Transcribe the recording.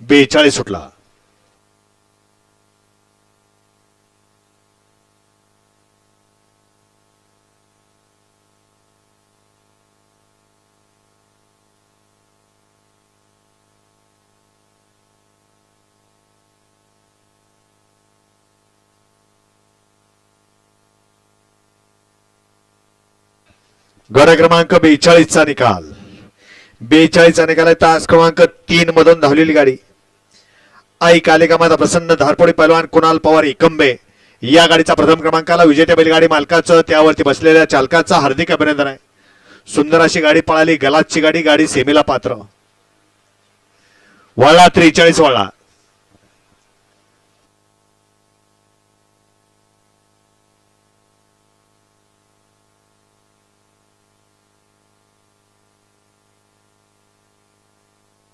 बेचाळीस सुटला. गड क्रमांक बेचाळीसचा निकाल. बेचाळीसचा निकाल आहे तास क्रमांक तीन मधून धावलेली गाडी. आई कालेकामाता प्रसन्न धारपोडी पैलवान कुणाल पवार एकंबे या गाडीचा प्रथम क्रमांकाला विजेत्या बैलगाडी मालकाचं त्यावरती बसलेल्या चालकाचं हार्दिक अभिनंदन आहे. सुंदर अशी गाडी पळाली गलासची गाडी गाडी सेमीला पात्र. वळला त्रेचाळीस वळला.